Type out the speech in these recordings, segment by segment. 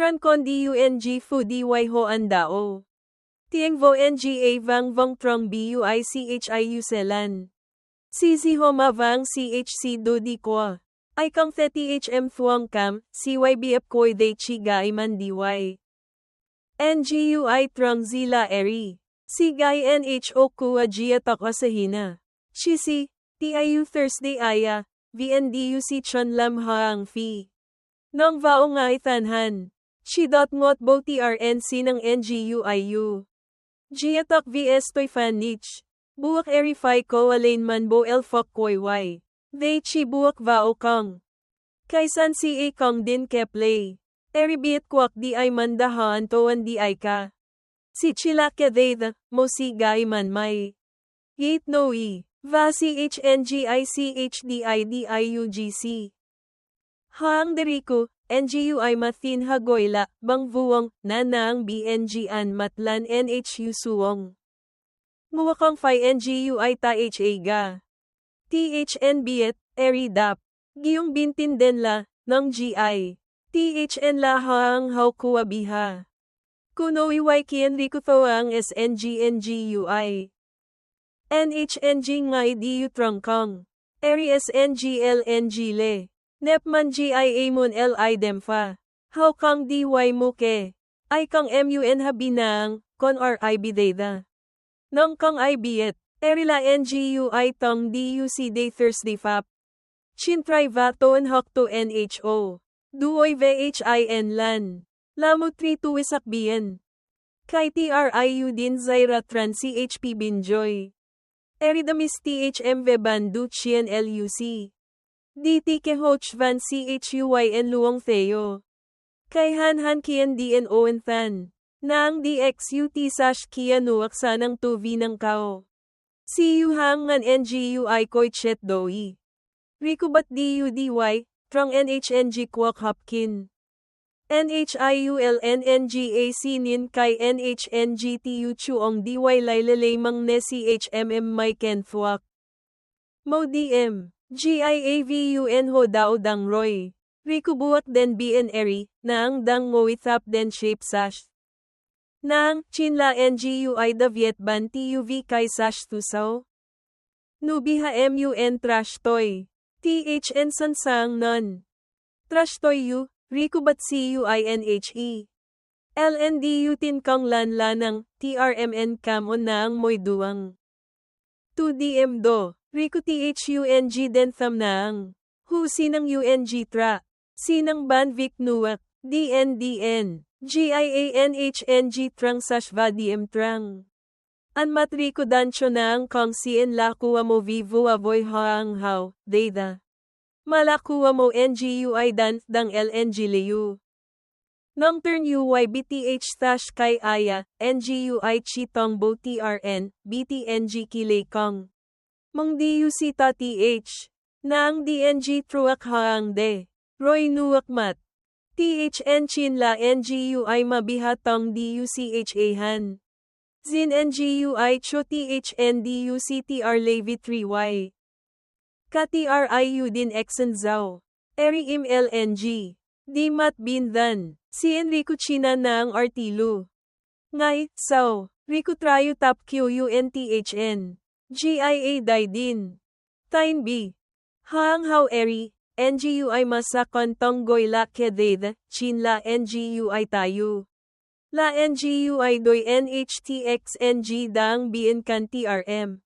Tran con dung fu dy ho andao. Tieng vo nga vang vong trong bui chiu selan. Sisi ho ma vang chc do di kwa. Ay kang the thm thuang kam, cybf koi de chi gai man dy. NGUI trong zila eri. Si gai nho kua gia tak asahina. Chisi, tiu Thursday aya, VNDU si chon lam haang fi. Nang vao ngay tanhan. Chi dot ngot bo TRNC ng NGUIU. Giatak vs toy fanich. Buwak erify ko alain man bo el fok koy wai. They chi buwak vao kang. Kaisan si a kang din ke play. Eribit kwak di ay mandahan toan di ay ka. Si chila ke they the, mo si gay man may. Yate no e. Va CHNGICHDIDIUGC. Hang deriko, NGUI mathin hagoyla, bang vuwang, nanang BNGan matlan NHU suwong. Nguwakang phi NGUI ta HA ga. THN biet, eri. Giyong bintin den la, ng GI. THN la hang hau kuwa biha. Kuno iway kien rikuto ang SNGNGUI. NHNG ngay diu trangkang. Eri SNGLNG le. Nepman GIA mun LI demfa. How kang DY mo ke? Ay kang MUN habinang, kon RIB data. Nang kang IBet, erila NGUI tang DUC day Thursday fap. Chintry vaton hakto NHO. Duoy VHIN lan. Lamo 3 tuwisakbiyan. Kay TRIU din Zaira Tran CHP Binjoy. Eridamis THM Vebandu Chien LUC. DT ke Hoch Van CHUYN Luong Theo. Kay Han Han Kian DN Owen Than. Nang DXUT Sash Kia Nuak Sanang 2V ng Kao. CU Hang Ngan NGUI Koi Chet Doi. Rico Bat DUDY, Trong NHNG Kwak Hopkin. NHIULNNGAC nin kay NHNGTU chuong DY Lailalay mang ne CHMM may kenthwak. Mo DM, GIAVUN ho dao dang roy. Rikubuak den BN eri, naang dang ngowithap den shape sash. Nang, chinla NGUI da Viet ban TUV kay sash tusaw. Nubiha MUN trash toy. THN sansang nun. Trash toy you, Rico bat CUINHE. LNDU tin kang lan lanang, TRMN kam on naang moy duwang. 2DM do, Rico THUNG den tham naang. Hu sinang UNG tra. Sinang ban Vic Nuak, DNDN, GIANHNG trang sashva DM trang. An matriko dancho naang kong sien lakuwa mo vivo avoy haang hao, data. Malakuwa mo NGUI dan dang LNG liu. Nang turn UY BTH stash kay Aya, NGUI Chitong Bo TRN, BTNG Kilay Kong. Mang DUC ta TH. Nang DNG truak haang de. Roy nuak mat. THN Chinla NGUI mabihatong DUCHA han. Zin NGUI Cho THN DUCTR Levi 3Y. KTRIU din Exen Zhao. Eri im LNG. Di mat bin dan. Si Enrico China na ang artilo. Ngay, Sao. Rico Trayo Tap QUNTHN. GIA Daidin. Tain B. Hang Hao Eri. NGUI Masakon Tonggoy La Keded, Chin La NGUI Tayo. La NGUI Doy NHTX NG Dang Bien Kan TRM.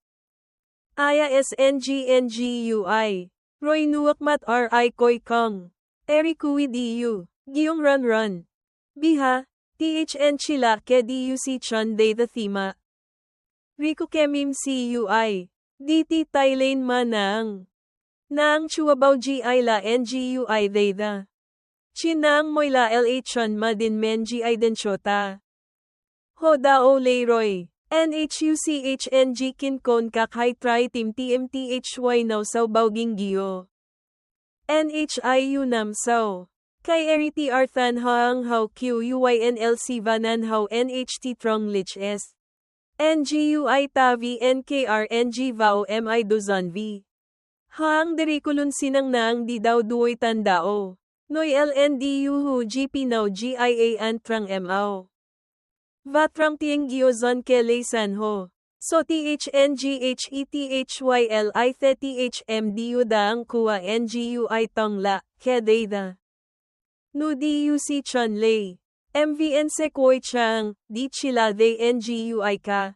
Aya SNGNGUI. Roy Nuakmat RI Koi Kong. Eri Kui DU. Giyong Run Run. Biha. THN Chila Ke DUC Chun Day The Thema. Rico Kemim CUI. DT Thailand Manang. Nang Chuabaw GI La NGUI Deda. Chinang Moyla LA Chun Madin Men GI Den Chota. Hodao Leroy. NHUCHNG kinkon kakhay tri tim TMTHY now saw bauging giyo. NHIU namsaw. Kay eriti arthan haang hao QUYNLC vanan hao NHT trong lich S. NGUI tavi NKR NG vao MI dozan V. Haang derikulun sinang naang di daw duoy tandao. Noi LNDU hu GP now GIA antrang MAO. Vatrang tieng giozon ke leisan ho. So THNGHETHYL THMDU daang kuwa NGU I tong la, kededa. Nu DUC chun lei. MVN se koi chang, di chila they NGU I ka.